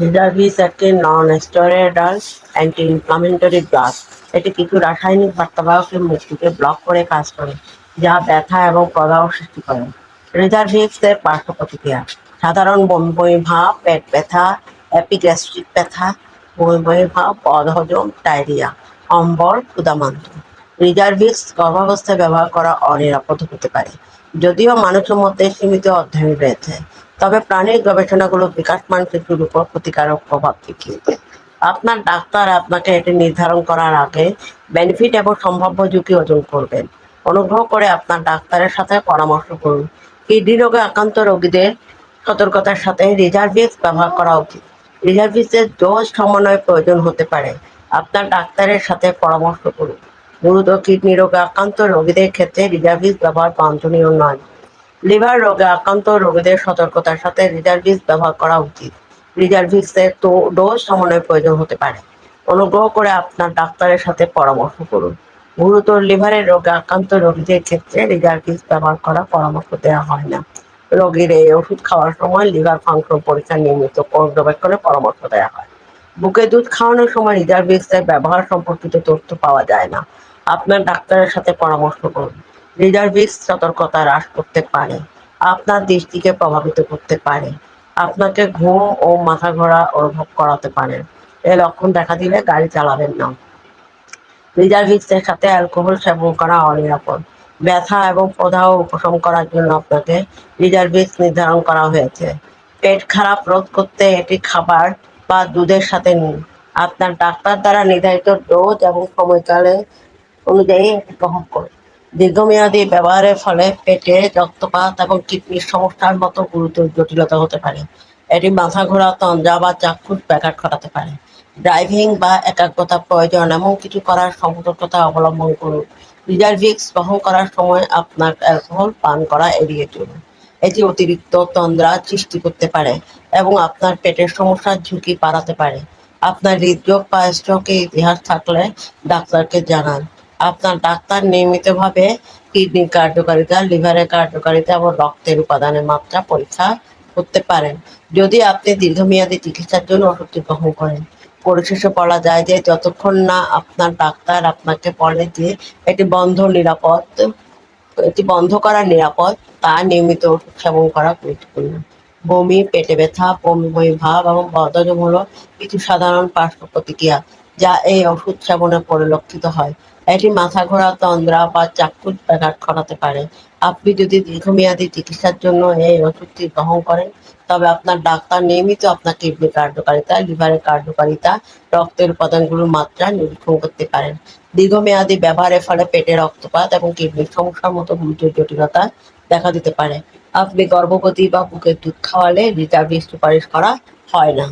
হিডারভিস একটি non steroidal anti inflammatory drug এটি কিছু রাসায়নিক বার্তাবাহকের মুক্তিকে ব্লক করে কাজ করে, যা ব্যথা এবং প্রদাহ সৃষ্টি করে। রিজার্ভিক্সের পার্শ্ব প্রতিক্রিয়া। সাধারণ বমি ভাব, পেট ব্যথা অ্যাপিগ্যাস্ট্রিক ব্যথা বমি বমি ভাব বদহজম ডায়রিয়া, অম্বল ক্ষুদামান্ত রিজার্ভিক্স গর্ভাবস্থায় ব্যবহার করা অনিরাপদ হতে পারে, যদিও মানুষের মধ্যে সীমিত অধ্যয়ন রয়েছে। তবে প্রাণীর গবেষণাগুলো বিকাশমান শিশুর উপর ক্ষতিকারক প্রভাব দেখিয়েছে আপনার ডাক্তার আপনাকে এটি নির্ধারণ করার আগে বেনিফিট এবং সম্ভাব্য ঝুঁকি ওজন করবেন। অনুগ্রহ করে আপনার ডাক্তারের সাথে পরামর্শ করুন। কিডনি রোগে আক্রান্ত রোগীদের সতর্কতার সাথে রিজার্ভিক্স ব্যবহার করা উচিত। রিজার্ভিক্সের ডোজ সমন্বয় প্রয়োজন হতে পারে। আপনার ডাক্তারের সাথে পরামর্শ করুন। গুরুতর কিডনি রোগে আক্রান্ত রোগীদের ক্ষেত্রে রিজার্ভিক্স ব্যবহার বাঞ্ছনীয় নয়। লিভার রোগে আক্রান্ত রোগীদের সতর্কতার সাথে রিজার্ভিক্স ব্যবহার করা উচিত। রিজার্ভিক্সের তো ডোজ সমন্বয় প্রয়োজন হতে পারে। অনুগ্রহ করে আপনার ডাক্তারের সাথে পরামর্শ করুন। গুরুতর লিভারের রোগে আক্রান্ত রোগীদের ক্ষেত্রে রিজার্ভিক্স ব্যবহার করা পরামর্শ দেওয়া হয় না। রোগীর এই ওষুধ খাওয়ার সময় লিভার ফাংশন পরীক্ষা নিয়মিত পর্যবেক্ষণে পরামর্শ দেওয়া হয়। বুকে দুধ খাওয়ানোর সময় রিজার্ভিক্সের ব্যবহার সম্পর্কিত তথ্য পাওয়া যায় না। আপনার ডাক্তারের সাথে পরামর্শ করুন। রিজার্ভিক্স সতর্কতা হ্রাস করতে পারে, আপনার দৃষ্টিকে প্রভাবিত করতে পারে, আপনাকে ঘুম ও মাথা ঘোরা অনুভব করাতে পারে। এই লক্ষণ দেখা দিলে গাড়ি চালাবেন না। রিজার্ভিক্সের সাথে অ্যালকোহল সেবন করা অনিরাপদ। ব্যথা এবং প্রদাহ উপশম করার জন্য আপনাকে রিজার্ভিক্স নির্ধারণ করা হয়েছে। পেট খারাপ রোধ করতে এটি খাবার বা দুধের সাথে নিন। আপনার ডাক্তার দ্বারা নির্ধারিত ডোজ এবং সময়কালে অনুযায়ী এটি গ্রহণ করুন। দীর্ঘমেয়াদী ব্যবহারের ফলে পেটে রক্তপাত এবং কিডনির সমস্যার মতো গুরুতর জটিলতা হতে পারে। এটি মাথা ঘোরা তন্দ্রা বা চাক্ষুষ ব্যাঘাত ঘটাতে পারে। ড্রাইভিং বা একাগ্রতা প্রয়োজন এমন কিছু করার সতর্কতা অবলম্বন করুন। রিজার্ভিক্স বহন করার সময় আপনার অ্যালকোহল পান করা এড়িয়ে চলুন। এটি অতিরিক্ত তন্দ্রা সৃষ্টি করতে পারে এবং আপনার পেটের সমস্যার ঝুঁকি বাড়াতে পারে। আপনার হৃদরোগ বা স্ট্রোকের ইতিহাস থাকলে ডাক্তারকে জানান। আপনার ডাক্তার নিয়মিতভাবে কিডনির কার্যকারিতা, লিভারের কার্যকারিতা এবং রক্তের উপাদানের মাত্রা পরীক্ষা করতে পারেন। যদি আপনি দীর্ঘমেয়াদী চিকিৎসার জন্য ওষুধটি গ্রহণ করেন, পরিশেষে বলা যায় যে যতক্ষণ না আপনার ডাক্তার আপনাকে বলে যে এটি বন্ধ নিরাপদ, এটি বন্ধ করা নিরাপদ, তা নিয়মিত ওষুধ সেবন করা গুরুত্বপূর্ণ। বমি, পেটে ব্যথা, বমি বমি, ভাব এবং বদহজম হলো কিছু সাধারণ পার্শ্ব প্রতিক্রিয়া। যা এই ওষুধ সেবনে পরিলক্ষিত হয়। এটি মাথা ঘোরা, তন্দ্রা বা চাক্ষুষ ব্যাঘাত ঘটাতে পারে। আপনি যদি দীর্ঘমেয়াদী চিকিৎসার জন্য এই ওষুধটি গ্রহণ করেন, তবে আপনার ডাক্তার নিয়মিত আপনার কিডনি কার্যকারিতা, লিভারের কার্যকারিতা, রক্তের উপাদানগুলোর মাত্রা নিরীক্ষণ করতে পারেন। দীর্ঘমেয়াদী ব্যবহারের ফলে পেটে রক্তপাত এবং কিডনির সমস্যার মতো গুরুতর জটিলতা দেখা দিতে পারে। আপনি গর্ভবতী বা বুকের দুধ খাওয়ালে রিজার্ভিস সুপারিশ করা হয় না।